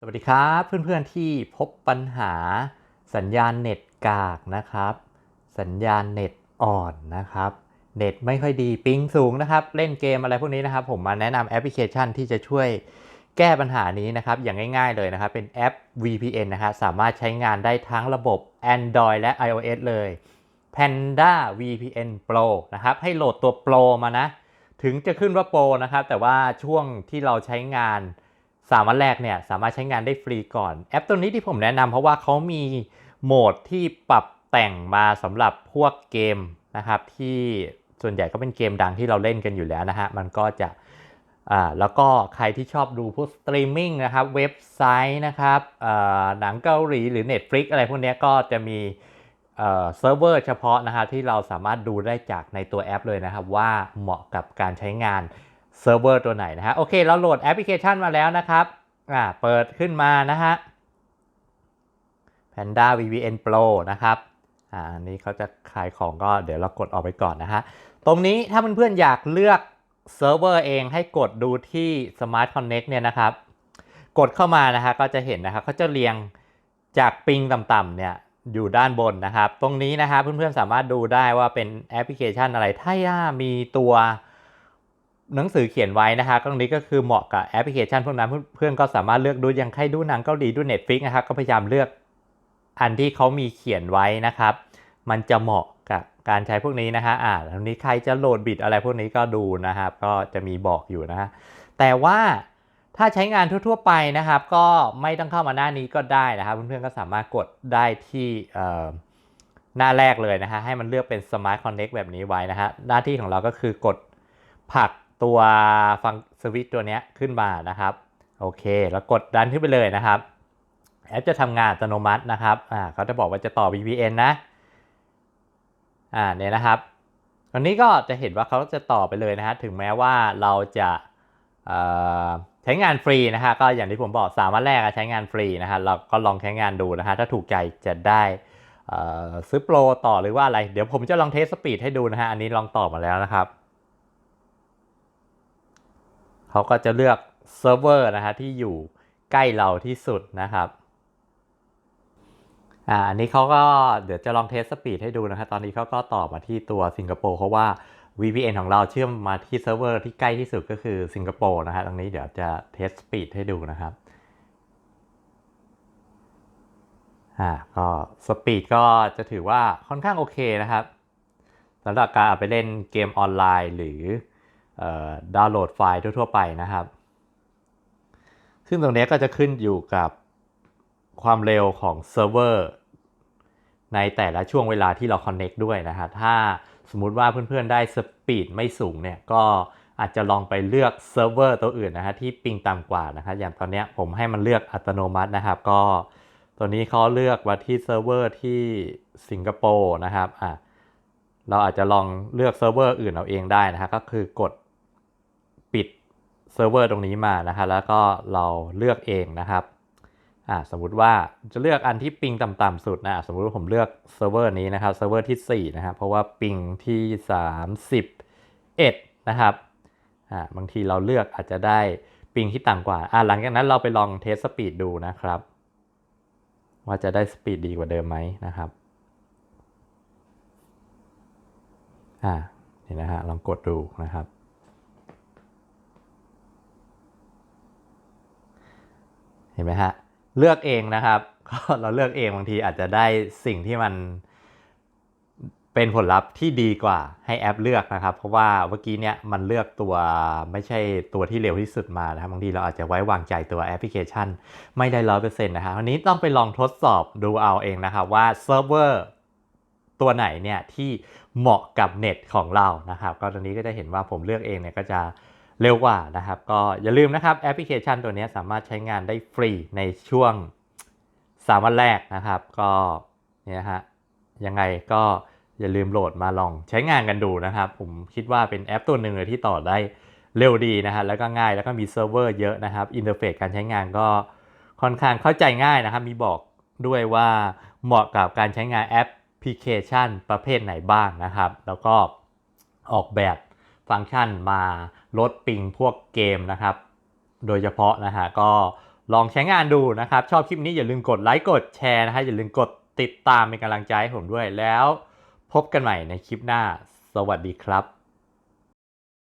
สวัสดีครับเพื่อนๆที่พบปัญหาสัญญาณเน็ตกากนะครับ สัญญาณเน็ตอ่อนนะครับ เน็ตไม่ค่อยดีปิงสูงนะครับ เล่นเกมอะไรพวกนี้นะครับ ผมมาแนะนำแอปพลิเคชันที่จะช่วยแก้ปัญหานี้นะครับ อย่างง่ายๆเลยนะครับ เป็นแอป VPN นะครับสามารถใช้งานได้ทั้งระบบ Android และ iOS เลย Panda VPN Pro นะครับ ให้โหลดตัว Pro มานะ ถึงจะขึ้นว่า Pro นะครับ แต่ว่าช่วงที่เราใช้งาน สามวันแรกเนี่ยสามารถใช้งานได้ฟรีก่อน แอปตัวนี้ที่ผมแนะนำเพราะว่าเขามีโหมดที่ปรับแต่งมาสำหรับพวกเกมนะครับที่ส่วนใหญ่ก็เป็นเกมดังที่เราเล่นกันอยู่แล้วนะฮะมันก็จะอ่าแล้วก็ใครที่ชอบดูพวกสตรีมมิ่งนะครับเว็บไซต์นะครับอ่าหนังเกาหลีหรือ Netflix อะไรพวกนี้ก็จะมีเอ่อเซิร์ฟเวอร์เฉพาะนะครับที่เราสามารถดูได้จากในตัวแอปเลยนะครับว่าเหมาะกับการใช้งาน เซิร์ฟเวอร์ตัวไหนนะฮะโอเค เราโหลดแอปพลิเคชันมาแล้วนะครับอ่าเปิดขึ้นมานะฮะ Panda VPN Pro นะครับอ่าอันนี้เขาจะขายของก็เดี๋ยวเรากดออกไปก่อนนะฮะ ตรงนี้ถ้าเพื่อนๆอยากเลือกเซิร์ฟเวอร์เองให้กดดูที่ Smart Connect เนี่ยนะครับ กดเข้ามานะฮะก็จะเห็นนะครับเขาจะเรียงจากปิงต่ำๆเนี่ยอยู่ด้านบนนะครับ ตรงนี้นะครับเพื่อนๆสามารถดูได้ว่าเป็นแอปพลิเคชันอะไร ถ้ามีตัว หนังสือเขียนไว้นะคะตรงนี้ก็คือเหมาะกับแอปพลิเคชันพวกนั้นเพื่อนๆก็สามารถเลือกดูย่างใครดูหนังเกาหลีดู Netflix นะครับก็พยายามเลือกอันที่เขามีเขียนไว้นะครับ มันจะเหมาะกับการใช้พวกนี้นะฮะอ่าทีนี้ใครจะโหลดบิตอะไรพวกนี้ก็ดูนะครับ ก็จะมีบอกอยู่นะฮะแต่ว่าถ้าใช้งานทั่ว ๆ ไปนะครับ ก็ไม่ต้องเข้ามาหน้านี้ก็ได้นะครับ เพื่อนๆก็สามารถกดได้ที่หน้าแรกเลยนะฮะให้มันเลือกเป็น Smart Connect แบบนี้ไว้นะฮะหน้าที่ของเราก็คือกดผัก ตัวฟังสวิตตัวนี้ขึ้นมานะครับ โอเค แล้วกดดันขึ้นไปเลยนะครับ แอปจะทำงานอัตโนมัตินะครับอ่าเขาจะบอกว่าจะต่อ VPN นะอ่าเนี่ยนะครับวันนี้ก็จะเห็นว่าเขาจะต่อไปเลยนะฮะถึงแม้ว่าเราจะใช้งานฟรีนะฮะก็อย่างที่ผมบอกสามวันแรกใช้งานฟรีนะฮะเราก็ลองใช้งานดูนะฮะถ้าถูกใจจะได้ซื้อโปรต่อหรือว่าอะไร เดี๋ยวผมจะลองเทสสปีดให้ดูนะฮะอันนี้ลองต่อมาแล้วนะครับ เขาก็จะเลือกเซิร์ฟเวอร์นะฮะที่อยู่ใกล้เราที่สุดนะครับอ่าอันนี้เขาก็เดี๋ยวจะลองเทสสปีดให้ดูนะครับตอนนี้เขาก็ต่อมาที่ตัวสิงคโปร์เพราะว่า VPN ของเราเชื่อมมาที่เซิร์ฟเวอร์ที่ใกล้ที่สุดก็คือสิงคโปร์นะฮะตรงนี้เดี๋ยวจะเทสสปีดให้ดูนะครับอ่าก็สปีดก็จะถือว่าค่อนข้างโอเคนะครับสำหรับการเอาไปเล่นเกมออนไลน์หรือ ดาวน์โหลดไฟล์ทั่ว ๆ ไปนะครับ ซึ่งตรงนี้ก็จะขึ้นอยู่กับความเร็วของเซิร์ฟเวอร์ในแต่ละช่วงเวลาที่เราคอนเน็กด้วยนะฮะถ้าสมมุติว่าเพื่อนๆได้สปีดไม่สูงเนี่ยก็อาจจะลองไปเลือกเซิร์ฟเวอร์ตัวอื่นนะฮะที่ปิงต่ำกว่านะครับอย่างตอนนี้ผมให้มันเลือกอัตโนมัตินะครับ ก็ตัวนี้เขาเลือกว่าที่เซิร์ฟเวอร์ที่สิงคโปร์นะครับอะเราอาจจะลองเลือกเซิร์ฟเวอร์อื่นเอาเองได้นะฮะก็คือกด ปิดเซิร์ฟเวอร์ตรงนี้มานะครับแล้วก็เราเลือกเองนะครับอ่าสมมุติว่าจะเลือกอันที่ปิงต่ำๆสุดนะสมมุติว่าผมเลือกเซิร์ฟเวอร์นี้นะครับเซิร์ฟเวอร์ที่4นะครับเพราะว่าปิงที่ 31 นะครับอ่าบางทีเราเลือกอาจจะได้ปิงที่ต่ำกว่าอ่าหลังจากนั้นเราไปลองเทสสปีดดูนะครับ ว่าจะได้สปีดดีกว่าเดิมไหมนะครับอ่านี่นะฮะลองกดดูนะครับ ห็นไหมฮะเลือกเองนะครับก็เราเลือกเองบางทีอาจจะได้สิ่งที่มันเป็นผลลัพธ์ที่ดีกว่าให้แอปเลือกนะครับ เพราะว่าเมื่อกี้เนี่ยมันเลือกตัวไม่ใช่ตัวที่เร็วที่สุดมานะครับบางทีเราอาจจะไว้วางใจตัวแอปพลิเคชัน ไม่ได้ร้อยเปอร์เซ็นต์นะครับวันนี้ต้องไปลองทดสอบดูเอาเองนะครับว่าเซิร์ฟเวอร์ตัวไหนเนี่ยที่เหมาะกับเน็ตของเรานะครับ ก็ตรงนี้ก็จะเห็นว่าผมเลือกเองเนี่ยก็จะ เร็วกว่านะครับ ก็อย่าลืมนะครับแอปพลิเคชันตัวนี้สามารถใช้งานได้ฟรีในช่วง 3 วันแรกนะครับ ก็เนี่ยฮะยังไงก็อย่าลืมโหลดมาลองใช้งานกันดูนะครับ ผมคิดว่าเป็นแอปตัวหนึ่งเลยที่ต่อได้เร็วดีนะฮะแล้วก็ง่ายแล้วก็มีเซิร์ฟเวอร์เยอะนะครับอินเทอร์เฟซการใช้งานก็ค่อนข้างเข้าใจง่ายนะครับ มีบอกด้วยว่าเหมาะกับการใช้งานแอปพลิเคชันประเภทไหนบ้างนะครับ แล้วก็ออกแบบฟังก์ชันมา ลดปิงพวกเกมนะครับ โดยเฉพาะนะฮะก็ลองใช้งานดูนะครับ ชอบคลิปนี้อย่าลืมกดไลค์กดแชร์นะฮะอย่าลืมกดติดตามเป็นกำลังใจให้ผมด้วยแล้ว พบกันใหม่ในคลิปหน้า สวัสดีครับ